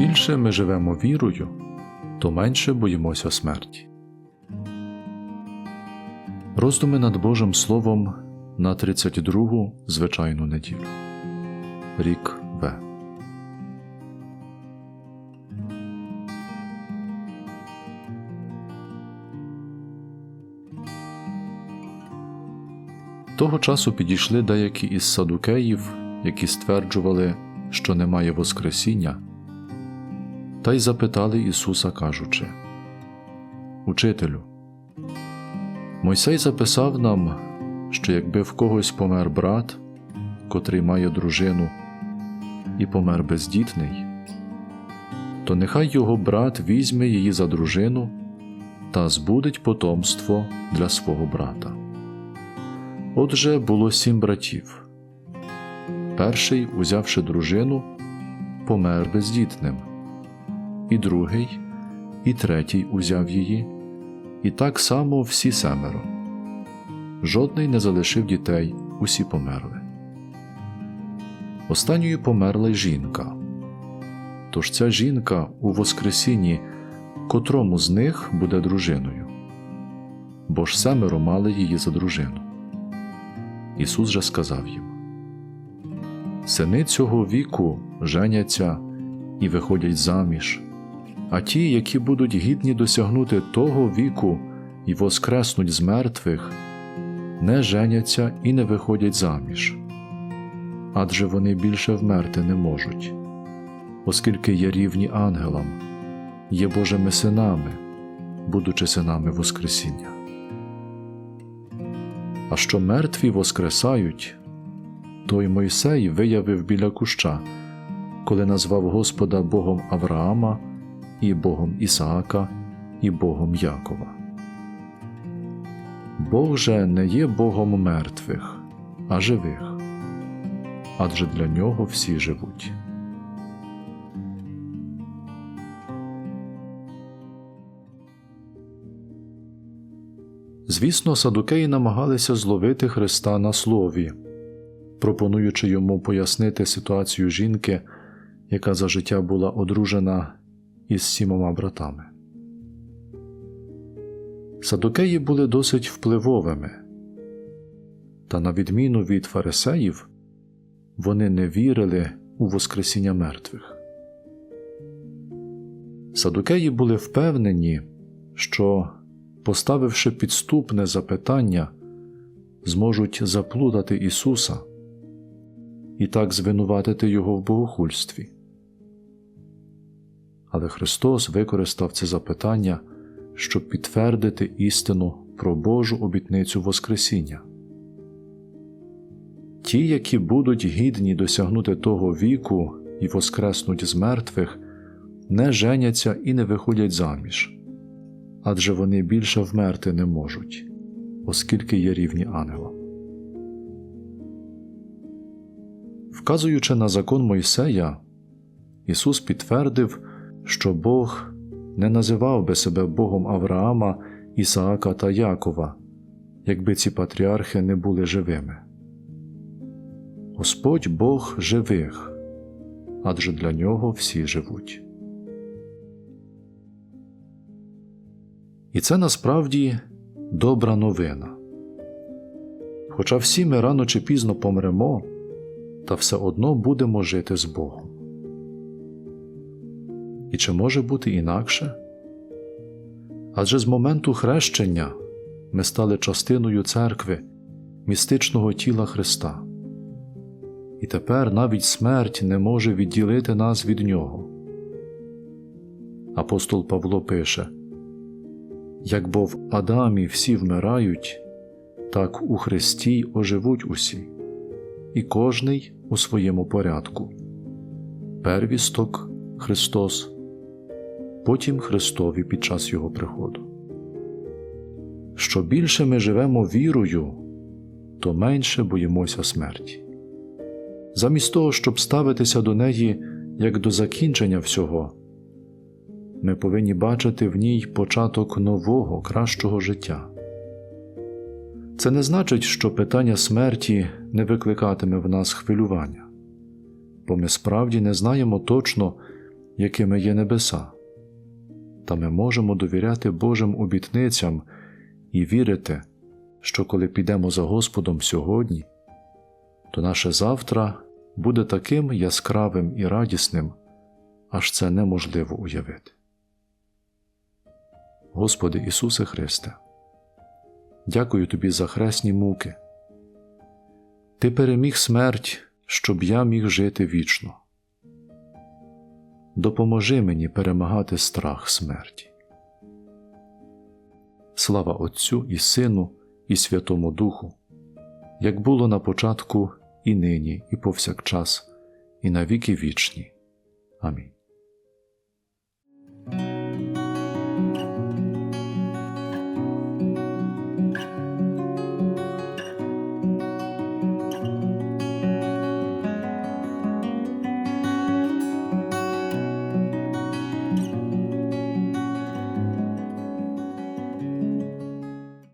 більше ми живемо вірою, то менше боїмося смерті. Роздуми над Божим Словом на 32-гу звичайну неділю. Рік В. Того часу підійшли деякі із садукеїв, які стверджували, що немає Воскресіння, та й запитали Ісуса, кажучи: Учителю, Мойсей записав нам, що якби в когось помер брат, котрий має дружину, і помер бездітний, то нехай його брат візьме її за дружину та збудить потомство для свого брата. Отже, було сім братів. Перший, узявши дружину, помер бездітним, і другий, і третій узяв її, і так само всі семеро. Жодний не залишив дітей, усі померли. Останньою померла й жінка. Тож ця жінка у Воскресінні, котрому з них буде дружиною, бо ж семеро мали її за дружину. Ісус же сказав їм: Сини цього віку женяться і виходять заміж, а ті, які будуть гідні досягнути того віку і воскреснуть з мертвих, не женяться і не виходять заміж, адже вони більше вмерти не можуть, оскільки є рівні ангелам, є Божими синами, будучи синами Воскресіння. А що мертві воскресають, той Мойсей виявив біля куща, коли назвав Господа Богом Авраама, і Богом Ісаака, і Богом Якова. Бог же не є Богом мертвих, а живих, адже для нього всі живуть. Звісно, садукеї намагалися зловити Христа на слові, пропонуючи йому пояснити ситуацію жінки, яка за життя була одружена із сімома братами. Садукеї були досить впливовими, та, на відміну від фарисеїв, вони не вірили у Воскресіння мертвих. Садукеї були впевнені, що поставивши підступне запитання, зможуть заплутати Ісуса і так звинуватити Його в богохульстві. Але Христос використав це запитання, щоб підтвердити істину про Божу обітницю Воскресіння. Ті, які будуть гідні досягнути того віку і воскреснуть з мертвих, не женяться і не виходять заміж адже вони більше вмерти не можуть, оскільки є рівні ангелам. Вказуючи на закон Мойсея, Ісус підтвердив, що Бог не називав би себе Богом Авраама, Ісаака та Якова, якби ці патріархи не були живими. Господь Бог живих, адже для нього всі живуть. І це насправді добра новина. Хоча всі ми рано чи пізно помремо, та все одно будемо жити з Богом. І чи може бути інакше? Адже з моменту хрещення ми стали частиною церкви, містичного тіла Христа, і тепер навіть смерть не може відділити нас від Нього. Апостол Павло пише як бо в Адамі всі вмирають, так у Христі оживуть усі, і кожний у своєму порядку. Первісток Христос, потім Христові під час Його приходу. Що більше ми живемо вірою, то менше боїмося смерті. Замість того, щоб ставитися до неї як до закінчення всього ми повинні бачити в ній початок нового, кращого життя. Це не значить, що питання смерті не викликатиме в нас хвилювання, бо ми справді не знаємо точно, якими є небеса, та ми можемо довіряти Божим обітницям і вірити, що коли підемо за Господом сьогодні, то наше завтра буде таким яскравим і радісним, аж це неможливо уявити. Господи Ісусе Христе, дякую Тобі за хресні муки. Ти переміг смерть, щоб я міг жити вічно. Допоможи мені перемагати страх смерті. Слава Отцю і Сину, і Святому Духу, як було на початку, і нині, і повсякчас, і на віки вічні. Амінь.